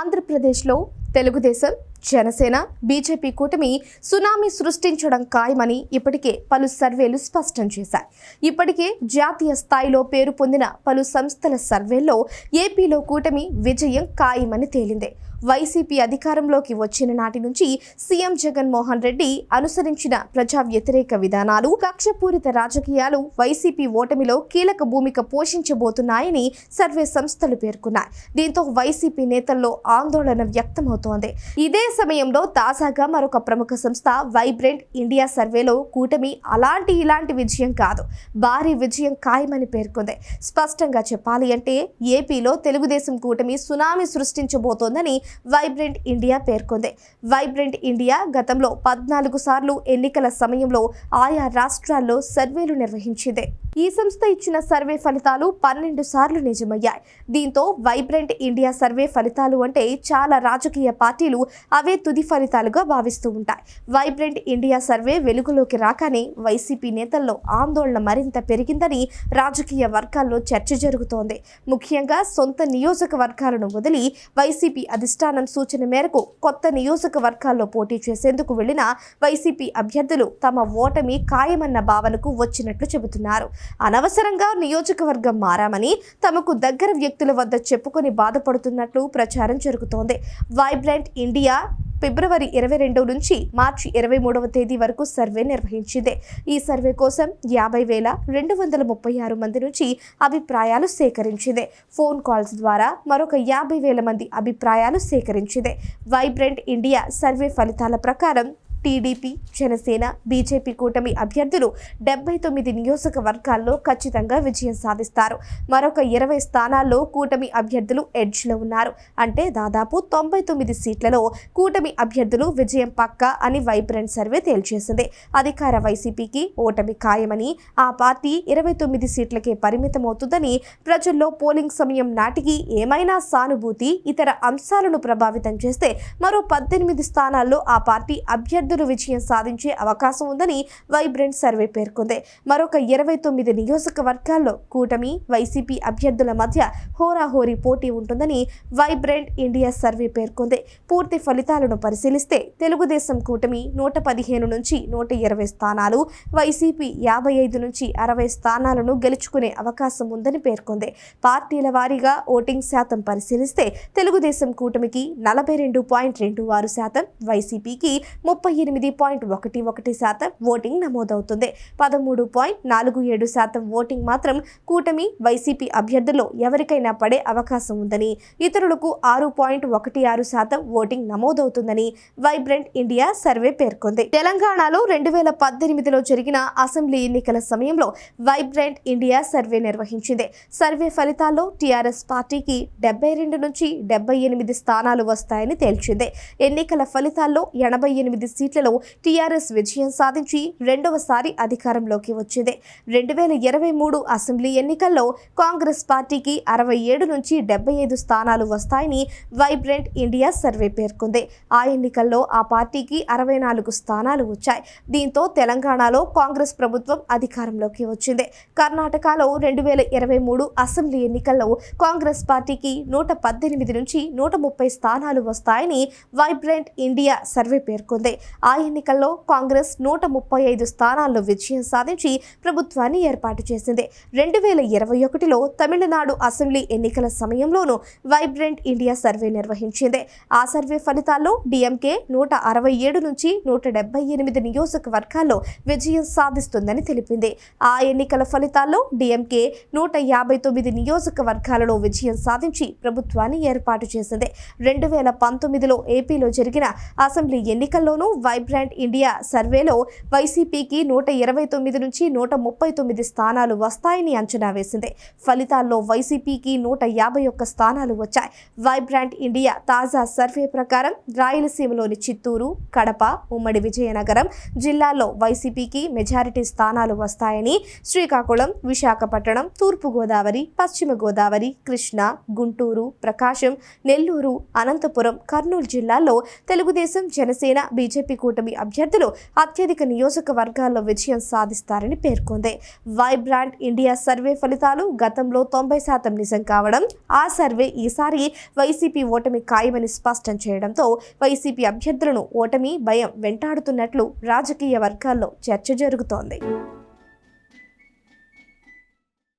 ఆంధ్రప్రదేశ్లో తెలుగుదేశం జనసేన బీజేపీ కూటమి సునామీ సృష్టించడం ఖాయమని ఇప్పటికే పలు సర్వేలు స్పష్టం చేశాయి. ఇప్పటికే జాతీయ స్థాయిలో పేరు పొందిన పలు సంస్థల సర్వేల్లో ఏపీలో కూటమి విజయం ఖాయమని తేలింది. వైసీపీ అధికారంలోకి వచ్చిన నాటి నుంచి సీఎం జగన్మోహన్ రెడ్డి అనుసరించిన ప్రజా వ్యతిరేక విధానాలు కక్షపూరిత రాజకీయాలు వైసీపీ ఓటమిలో కీలక భూమిక పోషించబోతున్నాయని సర్వే సంస్థలు పేర్కొన్నాయి. దీంతో వైసీపీ నేతల్లో ఆందోళన వ్యక్తమవుతోంది. ఇదే సమయంలో తాజాగా మరొక ప్రముఖ సంస్థ వైబ్రెంట్ ఇండియా సర్వేలో కూటమి అలాంటి ఇలాంటి విజయం కాదు భారీ విజయం ఖాయమని పేర్కొంది. స్పష్టంగా చెప్పాలి అంటే ఏపీలో తెలుగుదేశం కూటమి సునామీ సృష్టించబోతోందని వైబ్రెంట్ ఇండియా పేర్కొంది. వైబ్రెంట్ ఇండియా గతంలో పద్నాలుగు సార్లు ఎన్నికల సమయంలో ఆయా రాష్ట్రాల్లో సర్వేలు నిర్వహించింది. ఈ సంస్థ ఇచ్చిన సర్వే ఫలితాలు పన్నెండు సార్లు నిజమయ్యాయి. దీంతో వైబ్రెంట్ ఇండియా సర్వే ఫలితాలు అంటే చాలా రాజకీయ పార్టీలు అవే తుది ఫలితాలుగా భావిస్తూ ఉంటాయి. వైబ్రెంట్ ఇండియా సర్వే వెలుగులోకి రాగానే వైసీపీ నేతల్లో ఆందోళన మరింత పెరిగిందని రాజకీయ వర్గాల్లో చర్చ జరుగుతోంది. ముఖ్యంగా సొంత నియోజకవర్గాలను వదిలి వైసీపీ అధిష్టానం సూచన మేరకు కొత్త నియోజకవర్గాల్లో పోటీ చేసేందుకు వెళ్ళిన వైసీపీ అభ్యర్థులు తమ ఓటమి ఖాయమన్న భావనకు వచ్చినట్లు చెబుతున్నారు. అనవసరంగా నియోజకవర్గం మారామని తమకు దగ్గర వ్యక్తుల వద్ద చెప్పుకొని బాధపడుతున్నట్లు ప్రచారం జరుగుతోంది. వైబ్రెంట్ ఇండియా ఫిబ్రవరి ఇరవై రెండు నుంచి మార్చి ఇరవై మూడవ తేదీ వరకు సర్వే నిర్వహించింది. ఈ సర్వే కోసం యాభై వేల రెండు వందల ముప్పై ఆరు మంది నుంచి అభిప్రాయాలు సేకరించింది. ఫోన్ కాల్స్ ద్వారా మరొక యాభై వేల మంది అభిప్రాయాలు సేకరించింది. వైబ్రెంట్ ఇండియా సర్వే ఫలితాల ప్రకారం టీడీపీ జనసేన బీజేపీ కూటమి అభ్యర్థులు డెబ్బై తొమ్మిది నియోజకవర్గాల్లో ఖచ్చితంగా విజయం సాధిస్తారు. మరొక ఇరవై స్థానాల్లో కూటమి అభ్యర్థులు ఎడ్జ్లో ఉన్నారు. అంటే దాదాపు తొంభై తొమ్మిది సీట్లలో కూటమి అభ్యర్థులు విజయం పక్క అని వైబ్రెంట్ సర్వే తేల్చేసింది. అధికార వైసీపీకి ఓటమి ఖాయమని ఆ పార్టీ ఇరవై తొమ్మిది సీట్లకే పరిమితమవుతుందని ప్రజల్లో పోలింగ్ సమయం నాటికి ఏమైనా సానుభూతి ఇతర అంశాలను ప్రభావితం చేస్తే మరో పద్దెనిమిది స్థానాల్లో ఆ పార్టీ అభ్యర్థి అభ్యర్థులు విజయం సాధించే అవకాశం ఉందని వైబ్రెంట్ సర్వే పేర్కొంది. మరొక ఇరవై తొమ్మిది నియోజకవర్గాల్లో కూటమి వైసీపీ అభ్యర్థుల మధ్య హోరాహోరీ పోటీ ఉంటుందని వైబ్రెంట్ ఇండియా సర్వే పేర్కొంది. పూర్తి ఫలితాలను పరిశీలిస్తే తెలుగుదేశం కూటమి నూట పదిహేను నుంచి నూట ఇరవై స్థానాలు వైసీపీ యాభై ఐదు నుంచి అరవై స్థానాలను గెలుచుకునే అవకాశం ఉందని పేర్కొంది. పార్టీల వారీగా ఓటింగ్ శాతం పరిశీలిస్తే తెలుగుదేశం కూటమికి నలభై రెండు పాయింట్ రెండు ఆరు శాతం వైసీపీకి ముప్పై ఎనిమిది పాయింట్ ఒకటి ఒకటి శాతం ఓటింగ్ నమోదవుతుంది. పదమూడు పాయింట్ నాలుగు ఏడు శాతం ఓటింగ్ మాత్రం కూటమి వైసీపీ అభ్యర్థుల్లో ఎవరికైనా పడే అవకాశం ఉందని ఇతరులకు ఆరు పాయింట్ ఒకటి ఆరు శాతం ఓటింగ్ నమోదవుతుందని వైబ్రెంట్ ఇండియా సర్వే పేర్కొంది. తెలంగాణలో రెండు వేల పద్దెనిమిదిలో జరిగిన అసెంబ్లీ ఎన్నికల సమయంలో వైబ్రెంట్ ఇండియా సర్వే నిర్వహించింది. సర్వే ఫలితాల్లో టీఆర్ఎస్ పార్టీకి డెబ్బై రెండు నుంచి డెబ్బై ఎనిమిది స్థానాలు వస్తాయని తేల్చింది. ఎన్నికల ఫలితాల్లో ఎనభై ఎనిమిది సీట్లలో టీఆర్ఎస్ విజయం సాధించి రెండవసారి అధికారంలోకి వచ్చింది. రెండు వేల ఇరవై మూడు అసెంబ్లీ ఎన్నికల్లో కాంగ్రెస్ పార్టీకి అరవై ఏడు నుంచి డెబ్బై ఐదు స్థానాలు వస్తాయని వైబ్రెంట్ ఇండియా సర్వే పేర్కొంది. ఆ ఎన్నికల్లో ఆ పార్టీకి అరవై నాలుగు స్థానాలు వచ్చాయి. దీంతో తెలంగాణలో కాంగ్రెస్ ప్రభుత్వం అధికారంలోకి వచ్చింది. కర్ణాటకలో రెండు వేల ఇరవై మూడు అసెంబ్లీ ఎన్నికల్లో కాంగ్రెస్ పార్టీకి నూట పద్దెనిమిది నుంచి నూట ముప్పై స్థానాలు వస్తాయని వైబ్రెంట్ ఇండియా సర్వే పేర్కొంది. ఆ ఎన్నికల్లో కాంగ్రెస్ నూట ముప్పై ఐదు స్థానాల్లో విజయం సాధించి ప్రభుత్వాన్ని ఏర్పాటు చేసింది. రెండు వేల ఇరవై ఒకటిలో తమిళనాడు అసెంబ్లీ ఎన్నికల సమయంలోనూ వైబ్రెంట్ ఇండియా సర్వే నిర్వహించింది. ఆ సర్వే ఫలితాల్లో డిఎంకే నూట అరవై ఏడు నుంచి నూట డెబ్బై ఎనిమిది నియోజకవర్గాల్లో విజయం సాధిస్తుందని తెలిపింది. ఆ ఎన్నికల ఫలితాల్లో డిఎంకే నూట యాభై తొమ్మిది నియోజకవర్గాలలో విజయం సాధించి ప్రభుత్వాన్ని ఏర్పాటు చేసింది. రెండు వేల పంతొమ్మిదిలో ఏపీలో జరిగిన అసెంబ్లీ ఎన్నికల్లోనూ వైబ్రాంట్ ఇండియా సర్వేలో వైసీపీకి నూట ఇరవై తొమ్మిది నుంచి నూట ముప్పై తొమ్మిది స్థానాలు వస్తాయని అంచనా వేసింది. ఫలితాల్లో వైసీపీకి నూట యాభై ఒక్క స్థానాలు వచ్చాయి. వైబ్రాంట్ ఇండియా తాజా సర్వే ప్రకారం రాయలసీమలోని చిత్తూరు కడప ఉమ్మడి విజయనగరం జిల్లాల్లో వైసీపీకి మెజారిటీ స్థానాలు వస్తాయని శ్రీకాకుళం విశాఖపట్నం తూర్పుగోదావరి పశ్చిమ గోదావరి కృష్ణా గుంటూరు ప్రకాశం నెల్లూరు అనంతపురం కర్నూలు జిల్లాల్లో తెలుగుదేశం జనసేన బీజేపీ కూటమి అభ్యర్థులు అత్యధిక నియోజకవర్గాల్లో విజయం సాధిస్తారని పేర్కొంది. వైబ్రాంట్ ఇండియా సర్వే ఫలితాలు గతంలో తొంభై శాతం నిజం కావడం ఆ సర్వే ఈసారి వైసీపీ ఓటమి ఖాయమని స్పష్టం చేయడంతో వైసీపీ అభ్యర్థులను ఓటమి భయం వెంటాడుతున్నట్లు రాజకీయ వర్గాల్లో చర్చ జరుగుతోంది.